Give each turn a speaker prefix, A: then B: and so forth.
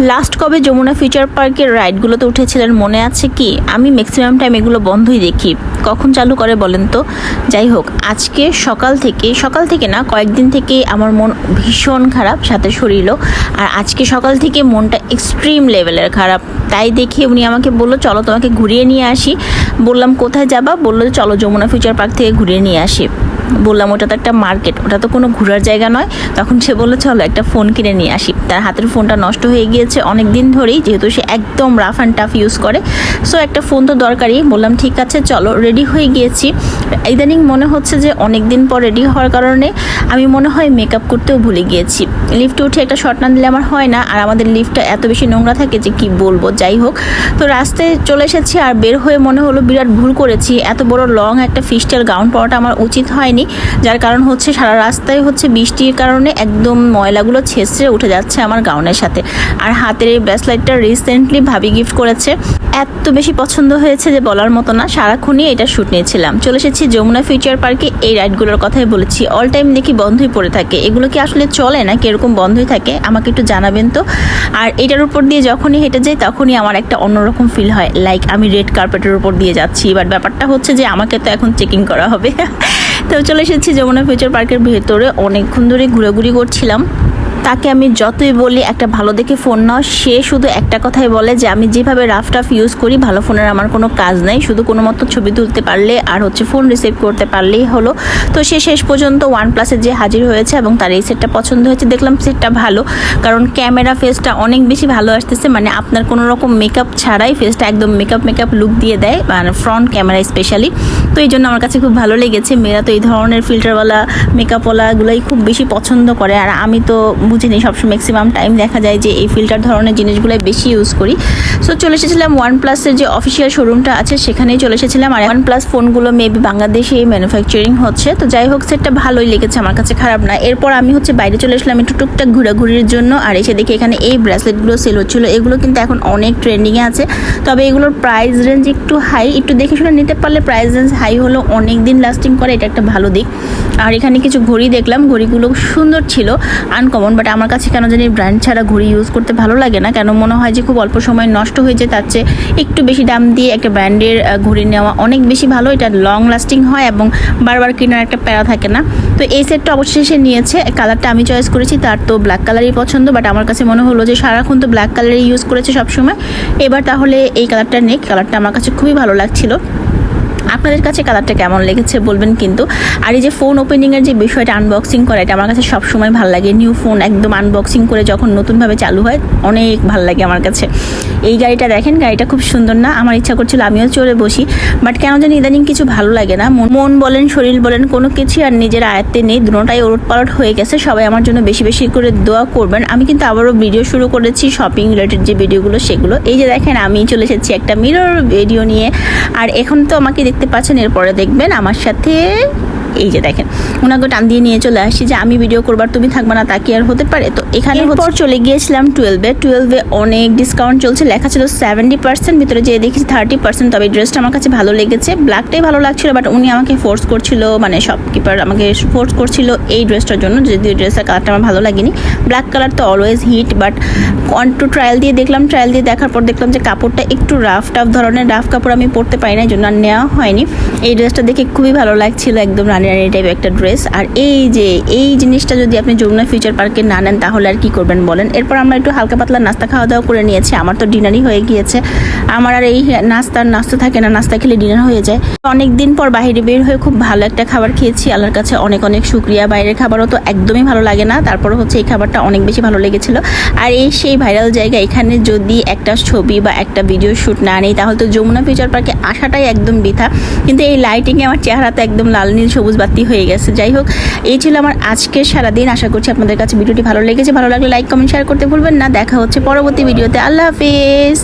A: Last কবে Jamuna future পার্কের রাইডগুলোতে উঠেছিলেন মনে আছে কি? আমি ম্যাক্সিমাম টাইম এগুলো বন্ধই দেখি। কখন চালু করে বলেন তো? যাই হোক, আজকে সকাল থেকে সকাল থেকে না, কয়েকদিন থেকে আমার মন ভীষণ খারাপ, সাথে শরীরও। আর আজকে সকাল থেকে মনটা এক্সট্রিম লেভেলের খারাপ। তাই দেখে উনি আমাকে বলল, চলো তোমাকে ঘুরিয়ে নিয়ে আসি। বললাম, কোথায় যাবা? বলল, চলো যমুনা ফিউচার পার্ক থেকে ঘুরিয়ে নিয়ে আসি। বললাম, ওটা তো একটা মার্কেট, ওটা তো কোনো ঘোরার জায়গা নয়। তখন সে বলল, চলো একটা ফোন কিনে নিয়ে আসি। তার হাতের ফোনটা নষ্ট হয়ে গিয়েছে অনেক দিন ধরেই, যেহেতু সে একদম রাফ অ্যান্ড টাফ ইউজ করে। সো একটা ফোন তো দরকারই। বললাম, ঠিক আছে, চলো। রেডি হয়ে গিয়েছি। ইদানিং মনে হচ্ছে যে অনেক দিন পর রেডি হওয়ার কারণে আমি মনে হয় মেকআপ করতেও ভুলে গিয়েছি। লিফটে উঠে একটা শর্ট না দিলে আমার হয় না, আর আমাদের লিফটটা এত বেশি নোংরা থাকে যে কি বলব, যাই হোক। তো রাস্তায় চলে এসেছি আর বের হয়ে মনে হলো বিরাট ভুল করেছি। এত বড় লং একটা ফিস্টেল গাউন পরাটা আমার উচিত হয়নি, যার কারণ হচ্ছে সারা রাস্তায় হচ্ছে বৃষ্টির কারণে একদম ময়লাগুলো ছেঁচড়ে উঠে যাচ্ছে আমার গাউনের সাথে। আর হাতের এই ব্রেসলাইটটা রিসেন্টলি ভাবি গিফট করেছে। এত বেশি পছন্দ হয়েছে যে বলার মতো না, সারাক্ষণই এটা শ্যুট নিয়েছিলাম। চলে এসেছি যমুনা ফিউচার পার্কে, এই রাইডগুলোর কথাই বলেছি। অল টাইম দেখি বন্ধই পড়ে থাকে। এগুলো কি আসলে চলে না এরকম বন্ধই থাকে? আমাকে একটু জানাবেন তো। আর এটার উপর দিয়ে যখনই হেঁটে যাই, তখনই আমার একটা অন্যরকম ফিল হয়। লাইক আমি রেড কার্পেটের উপর দিয়ে যাচ্ছি। বাট ব্যাপারটা হচ্ছে যে আমাকে তো এখন চেকিং করা হবে। তো চলে এসেছি যমুনা ফিউচার পার্কের ভেতরে। অনেকক্ষণ ধরে ঘোরাঘুরি করছিলাম। তাকে আমি যতই বলি একটা ভালো দেখে ফোন নাও। সে শুধু একটা কথাই বলে যে, আমি যেভাবে রাফ টাফ ইউজ করি, ভালো ফোনের আমার কোনো কাজ নেই। শুধু কোনো মতো ছবি তুলতে পারলে আর হচ্ছে ফোন রিসিভ করতে পারলেই হলো। তো সে শেষ পর্যন্ত ওয়ান প্লাসে যে হাজির হয়েছে এবং তার এই সেটটা পছন্দ হয়েছে, দেখলাম সেটটা ভালো। কারণ ক্যামেরা ফেসটা অনেক বেশি ভালো আসতেছে মানে আপনার কোনো রকম মেকআপ ছাড়াই ফেসটা একদম মেকআপ মেকআপ লুক দিয়ে দেয় মানে ফ্রন্ট ক্যামেরা স্পেশালি তো এই জন্য আমার কাছে খুব ভালো লেগেছে। মেয়েরা তো এই ধরনের ফিল্টারওয়ালা মেকআপওয়ালাগুলোই খুব বেশি পছন্দ করে। আর আমি তো বুঝিনি, সবসময় ম্যাক্সিমাম টাইম দেখা যায় যে এই ফিল্টার ধরনের জিনিসগুলোই বেশি ইউজ করি। সো চলে এসেছিলাম ওয়ান প্লাসের যে অফিসিয়াল শোরুমটা আছে, সেখানেই চলে এসেছিলাম। আর ওয়ান প্লাস ফোনগুলো মেবি বাংলাদেশেই ম্যানুফ্যাকচারিং হচ্ছে। তো যাই হোক সেটটা ভালোই লেগেছে, আমার কাছে খারাপ না। এরপর আমি হচ্ছে বাইরে চলে আসলাম একটু টুকটাক ঘোরাঘুরির জন্য। আর এসে দেখি এখানে এই ব্রেসলেটগুলো সেল হচ্ছিল। এগুলো কিন্তু এখন অনেক ট্রেন্ডিংয়ে আছে। তবে এগুলোর প্রাইস রেঞ্জ একটু হাই একটু দেখে শুনে নিতে পারলে প্রাইস রেঞ্জ হাই হলো অনেক দিন লাস্টিং করে, এটা একটা ভালো দিক। আর এখানে কিছু ঘড়ি দেখলাম, ঘড়িগুলো সুন্দর ছিল আনকমন বাট আমার কাছে কেন জানি ব্র্যান্ড ছাড়া ঘড়ি ইউজ করতে ভালো লাগে না, কেন মনে হয় যে খুব অল্প সময় নষ্ট হয়ে যায়, তার চেয়ে একটু বেশি দাম দিয়ে একটা ব্র্যান্ডের ঘড়ি নেওয়া অনেক বেশি ভালো, এটা লং লাস্টিং হয় এবং বারবার কেনার একটা প্যারা থাকে না। তো এই সেটটা অবশেষে নিয়েছে কালারটা আমি চয়েস করেছি, তার তো ব্ল্যাক কালারই পছন্দ বাট আমার কাছে মনে হলো যে সারাক্ষণ তো ব্ল্যাক কালারই ইউজ করেছে সবসময়। এবার তাহলে এই কালারটা নেই কালারটা আমার কাছে খুবই ভালো লাগছিল। আপনাদের কাছে কালারটা কেমন লেগেছে বলবেন কিন্তু। আর এই যে ফোন ওপেনিংয়ের যে বিষয়টা আনবক্সিং করা, এটা আমার কাছে সবসময় ভালো লাগে। নিউ ফোন একদম আনবক্সিং করে যখন নতুনভাবে চালু হয়, অনেক ভালো লাগে আমার কাছে। এই গাড়িটা দেখেন, গাড়িটা খুব সুন্দর না? আমার ইচ্ছা করছিল আমিও চড়ে বসি বাট কেন জানি ইদানিং কিছু ভালো লাগে না। মন- বলেন, শরীর বলেন, কোনো কিছু আর নিজের আয়ত্তে নেই। দুটোটাই ওলট পালট হয়ে গেছে, সবাই আমার জন্য বেশি বেশি করে দোয়া করবেন। আমি কিন্তু আবারও ভিডিও শুরু করেছি শপিং রিলেটেড যে ভিডিওগুলো সেগুলো। এই যে দেখেন, আমি চলে এসেছি একটা মিরর ভিডিও নিয়ে। আর এখন তো আমাকে দেখতে পাচ্ছেন এরপরে দেখবেন আমার সাথে এই যে দেখেন ওনাকে টান দিয়ে নিয়ে চলে আসছি যে আমি ভিডিও করবার তুমি থাকবে না তা কি আর হতে পারে? তো এখানে পর চলে গিয়েছিলাম টুয়েলভে টুয়েলভে অনেক ডিসকাউন্ট চলছে লেখা ছিল সেভেন্টি পার্সেন্ট ভিতরে যেয়ে দেখেছি থার্টি পার্সেন্ট তবে ড্রেসটা আমার কাছে ভালো লেগেছে। ব্ল্যাকটাই ভালো লাগছিল বাট উনি আমাকে ফোর্স করছিল মানে শপকিপার আমাকে ফোর্স করছিল এই ড্রেসটার জন্য যদি ড্রেসের কালারটা আমার ভালো লাগেনি। ব্ল্যাক কালার তো always hit but one two trial দিয়ে দেখলাম ট্রায়াল দিয়ে দেখার পর দেখলাম যে কাপড়টা একটু রাফ টাফ ধরনের রাফ কাপড় আমি পরতে পারি না এই জন্য নেওয়া হয়নি। এই ড্রেসটা দেখে খুবই ভালো লাগছিল, একদম রানি রানি টাইপের একটা ড্রেস আর এই যে, এই জিনিসটা যদি আপনি যমুনা ফিউচার পার্কে না নেন, তাহলে আর কি করবেন বলেন? এরপর আমরা একটু হালকা পাতলা নাস্তা খাওয়া দাওয়া করে নিয়েছি, আমার তো ডিনারই হয়ে গিয়েছে। আমার আর এই নাস্তার নাস্তা থাকে না, নাস্তা খেলে ডিনার হয়ে যায়। অনেক দিন পর বাইরে বের হয়ে খুব ভালো একটা খাবার খেয়েছি, আল্লাহর কাছে অনেক অনেক শুক্রিয়া। বাইরের খাবারও তো একদমই ভালো লাগে না তারপর হচ্ছে এই খাবারটা অনেক বেশি ভালো লেগেছিল। আর এই সেই ভাইরাল জায়গা, এখানে যদি একটা ছবি বা একটা ভিডিও শ্যুট না নেই, তাহলে তো যমুনা ফিউচার পার্কে আসাটাই একদম বৃথা। কিন্তু এই লাইটিংয়ে আমার চেহারাতে একদম লাল, নীল, সবুজ বাতি হয়ে গেছে। যাই হোক, এই ছিল আমার আজকের সারাদিন। আশা করছি আপনাদের কাছে ভিডিওটি ভালো লেগেছে। ভালো লাগলে লাইক কমেন্ট শেয়ার করতে ভুলবেন না। দেখা হচ্ছে পরবর্তী ভিডিওতে আল্লাহ হাফিজ।